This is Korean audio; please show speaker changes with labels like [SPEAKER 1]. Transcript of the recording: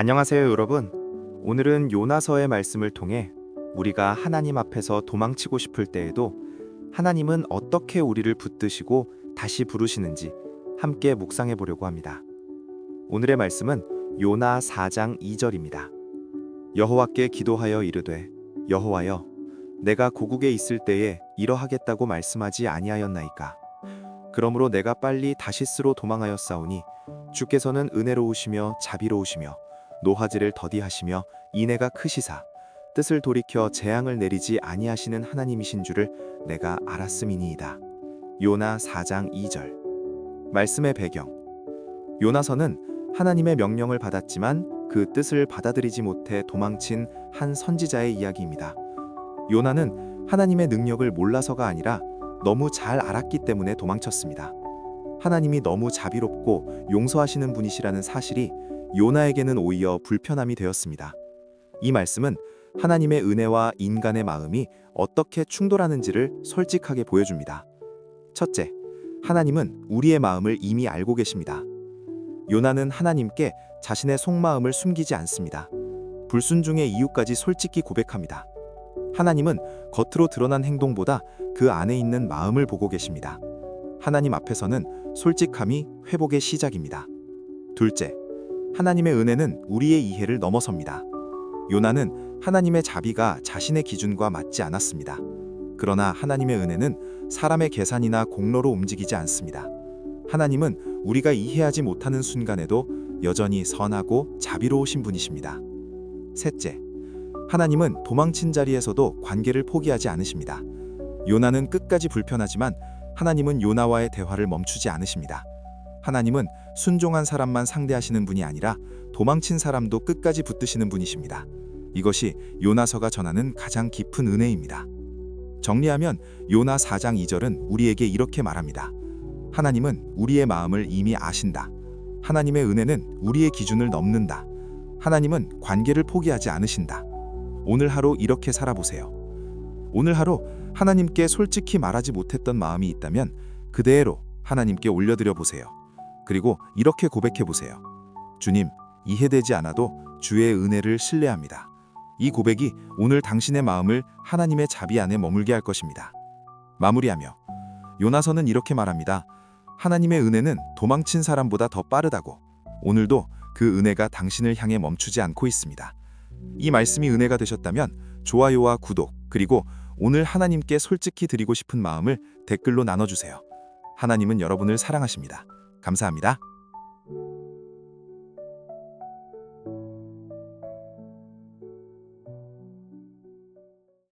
[SPEAKER 1] 안녕하세요, 여러분. 오늘은 요나서의 말씀을 통해 우리가 하나님 앞에서 도망치고 싶을 때에도 하나님은 어떻게 우리를 붙드시고 다시 부르시는지 함께 묵상해 보려고 합니다. 오늘의 말씀은 요나 4장 2절입니다. 여호와께 기도하여 이르되 여호와여 내가 고국에 있을 때에 이러하겠다고 말씀하지 아니하였나이까 그러므로 내가 빨리 다시스로 도망하였사오니 주께서는 은혜로우시며 자비로우시며 노하지를 더디하시며 인애가 크시사 뜻을 돌이켜 재앙을 내리지 아니하시는 하나님이신 줄을 내가 알았음이니이다. 요나 4장 2절 말씀의 배경 요나서는 하나님의 명령을 받았지만 그 뜻을 받아들이지 못해 도망친 한 선지자의 이야기입니다. 요나는 하나님의 능력을 몰라서가 아니라 너무 잘 알았기 때문에 도망쳤습니다. 하나님이 너무 자비롭고 용서하시는 분이시라는 사실이 요나에게는 오히려 불편함이 되었습니다. 이 말씀은 하나님의 은혜와 인간의 마음이 어떻게 충돌하는지를 솔직하게 보여줍니다. 첫째, 하나님은 우리의 마음을 이미 알고 계십니다. 요나는 하나님께 자신의 속마음을 숨기지 않습니다. 불순종의 이유까지 솔직히 고백합니다. 하나님은 겉으로 드러난 행동보다 그 안에 있는 마음을 보고 계십니다. 하나님 앞에서는 솔직함이 회복의 시작입니다. 둘째, 하나님의 은혜는 우리의 이해를 넘어섭니다. 요나는 하나님의 자비가 자신의 기준과 맞지 않았습니다. 그러나 하나님의 은혜는 사람의 계산이나 공로로 움직이지 않습니다. 하나님은 우리가 이해하지 못하는 순간에도 여전히 선하고 자비로우신 분이십니다. 셋째, 하나님은 도망친 자리에서도 관계를 포기하지 않으십니다. 요나는 끝까지 불편하지만 하나님은 요나와의 대화를 멈추지 않으십니다. 하나님은 순종한 사람만 상대하시는 분이 아니라 도망친 사람도 끝까지 붙드시는 분이십니다. 이것이 요나서가 전하는 가장 깊은 은혜입니다. 정리하면 요나 4장 2절은 우리에게 이렇게 말합니다. 하나님은 우리의 마음을 이미 아신다. 하나님의 은혜는 우리의 기준을 넘는다. 하나님은 관계를 포기하지 않으신다. 오늘 하루 이렇게 살아보세요. 오늘 하루 하나님께 솔직히 말하지 못했던 마음이 있다면 그대로 하나님께 올려드려 보세요. 그리고 이렇게 고백해 보세요. 주님, 이해되지 않아도 주의 은혜를 신뢰합니다. 이 고백이 오늘 당신의 마음을 하나님의 자비 안에 머물게 할 것입니다. 마무리하며 요나서는 이렇게 말합니다. 하나님의 은혜는 도망친 사람보다 더 빠르다고. 오늘도 그 은혜가 당신을 향해 멈추지 않고 있습니다. 이 말씀이 은혜가 되셨다면 좋아요와 구독 그리고 오늘 하나님께 솔직히 드리고 싶은 마음을 댓글로 나눠주세요. 하나님은 여러분을 사랑하십니다. 감사합니다.